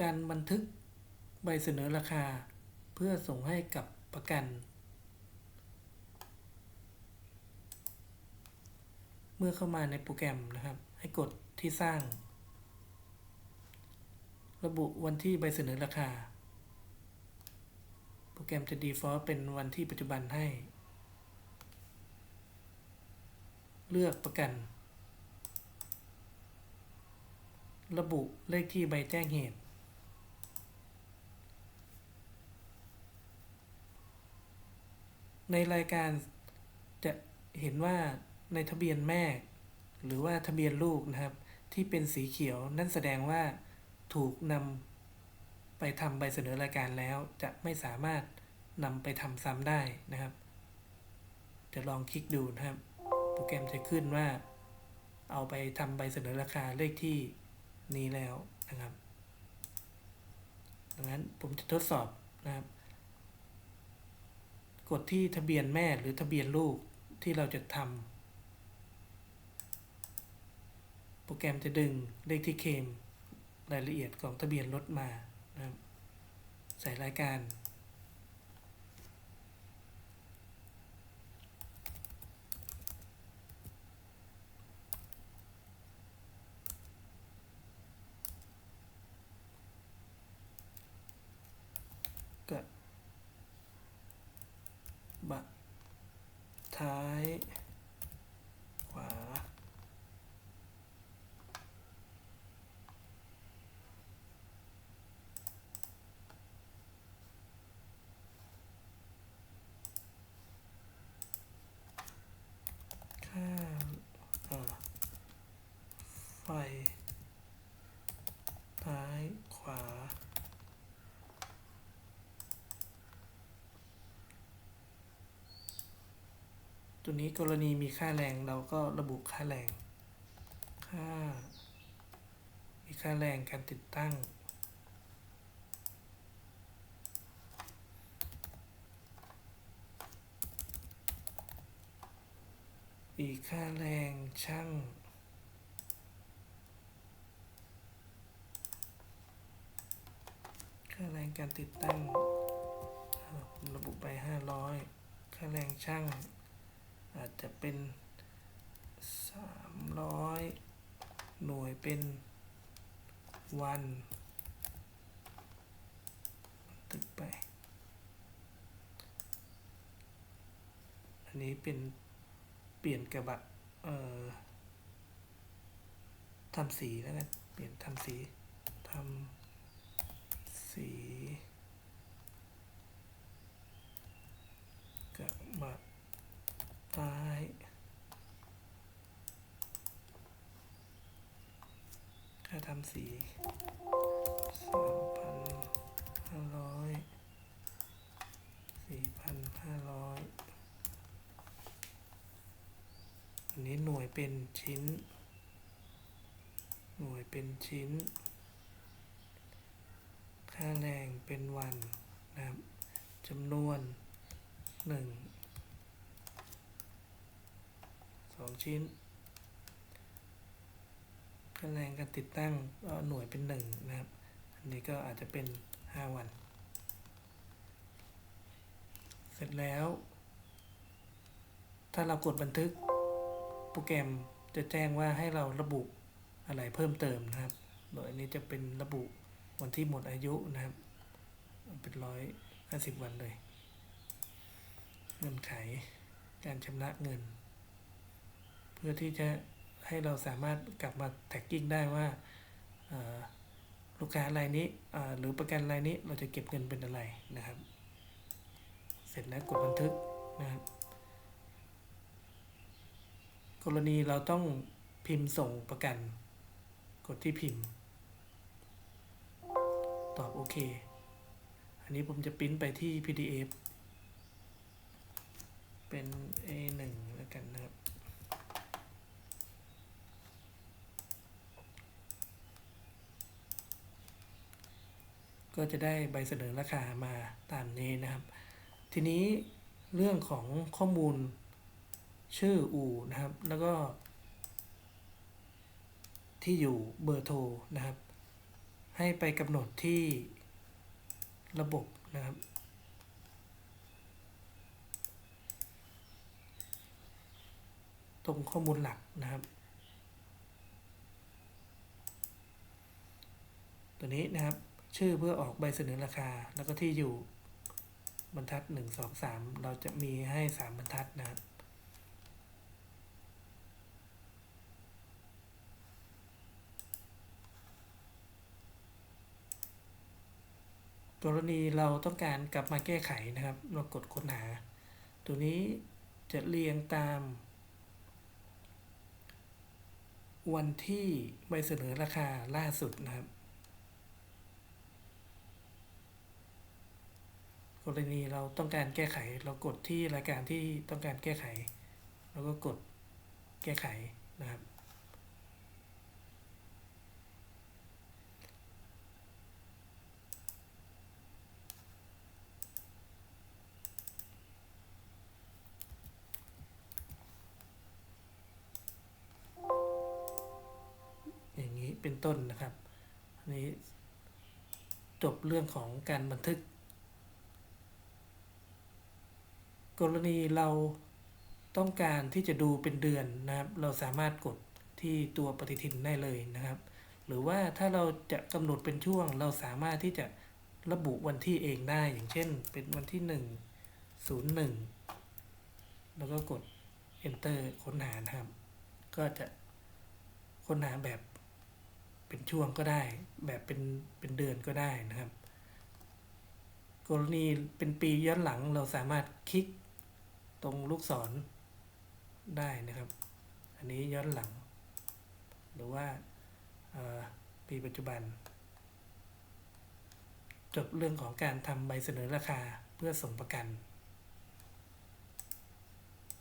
การบันทึกใบเสนอราคา เพื่อส่งให้กับประกัน เมื่อเข้ามาในโปรแกรมนะครับ ให้กดที่สร้าง ระบุวันที่ใบเสนอราคา โปรแกรมจะ default เป็นวันที่ปัจจุบันให้ เลือกประกันระบุเลขที่ใบแจ้งเหตุ ในรายการจะเห็นว่าในทะเบียนแม่ หรือว่าทะเบียนลูกนะครับ ที่เป็นสีเขียวนั่นแสดงว่าถูกนำไปทำใบเสนอรายการแล้ว จะไม่สามารถนำไปทำซ้ำได้นะครับ จะลองคลิกดูนะครับ โปรแกรมจะขึ้นว่า เอาไปทำใบเสนอราคาเลขที่นี้แล้วนะครับ ดังนั้นผมจะทดสอบนะครับ กดที่ทะเบียนแม่หรือทะเบียนลูกที่เราจะทำโปรแกรมจะดึงเลขที่เคมรายละเอียดของทะเบียนรถมานะครับใส่รายการ ก็บัตร ท้าย ขวา ข้างเอ่อไฟ ท้ายขวา ตัวนี้กรณีมีค่าแรงเราก็ระบุค่าแรง ค่า มีค่าแรงการติดตั้ง อีกค่าแรงช่างค่าแรงการติดตั้ง ระบุไป 500 ค่าแรงช่าง อาจจะเป็น 300 หน่วยเป็นวันบันทึกไป อันนี้เป็นเปลี่ยนกระบะเอ่อทำสีแล้วกันเปลี่ยนทำสีทำสีกระบะ ท้าย ค่าทำสีสามพันห้าร้อยสี่พันห้าร้อยอันนี้หน่วยเป็นชิ้น หน่วยเป็นชิ้น ค่าแรงเป็นวันนะครับจำนวนหนึ่ง สองชิ้นค่าแรงการติดตั้งก็หน่วยเป็นหนึ่งนะครับ อันนี้ก็อาจจะเป็นห้าวัน เสร็จแล้ว ถ้าเรากดบันทึกโปรแกรมจะแจ้งว่าให้เราระบุอะไรเพิ่มเติมนะครับ โดยอันนี้จะเป็นระบุวันที่หมดอายุนะครับ เป็นร้อยห้าสิบวันเลย เงื่อนไขการชำระเงิน เพื่อที่จะให้เราสามารถกลับมาแท็กกิ้งได้ว่าลูกค้ารายนี้หรือประกันรายนี้เราจะเก็บเงินเป็นอะไรนะครับ เสร็จแล้วกดบันทึกนะครับกรณีเราต้องพิมพ์ส่งประกัน กดที่พิมพ์ ตอบโอเค อันนี้ผมจะปริ้นไปที่ PDF เป็น A1 แล้วกันนะครับ ก็จะได้ใบเสนอราคามาตามนี้นะครับ ทีนี้เรื่องของข้อมูลชื่ออู่นะครับ แล้วก็ ที่อยู่เบอร์โทรนะครับ ให้ไปกำหนดที่ระบบนะครับ ตรงข้อมูลหลักนะครับ ตัวนี้นะครับ ชื่อเพื่อออกใบเสนอราคา แล้วก็ที่อยู่บรรทัดหนึ่งสองสามเราจะมีให้สามบรรทัดนะครับกรณีเราต้องการกลับมาแก้ไขนะครับ เรากดค้นหา ตัวนี้จะเรียงตาม วันที่ใบเสนอราคาล่าสุดนะครับ กรณีเราต้องการแก้ไข เรากดที่รายการที่ต้องการแก้ไข แล้วก็กดแก้ไขนะครับ อย่างนี้เป็นต้นนะครับอันนี้จบเรื่องของการบันทึก กรณีเราต้องการที่จะดูเป็นเดือนนะครับ เราสามารถกดที่ตัวปฏิทินได้เลยนะครับ หรือว่าถ้าเราจะกำหนดเป็นช่วง เราสามารถที่จะระบุวันที่เองได้ อย่างเช่น เป็นวันที่หนึ่งศูนย์หนึ่งแล้วก็กด enter ค้นหานะครับ ก็จะค้นหาแบบเป็นช่วงก็ได้ แบบเป็นเป็นเดือนก็ได้นะครับ กรณีเป็นปีย้อนหลังเราสามารถคลิก ตรงลูกศรได้นะครับ อันนี้ย้อนหลัง หรือว่าปีปัจจุบัน จบเรื่องของการทำใบเสนอราคาเพื่อส่งประกัน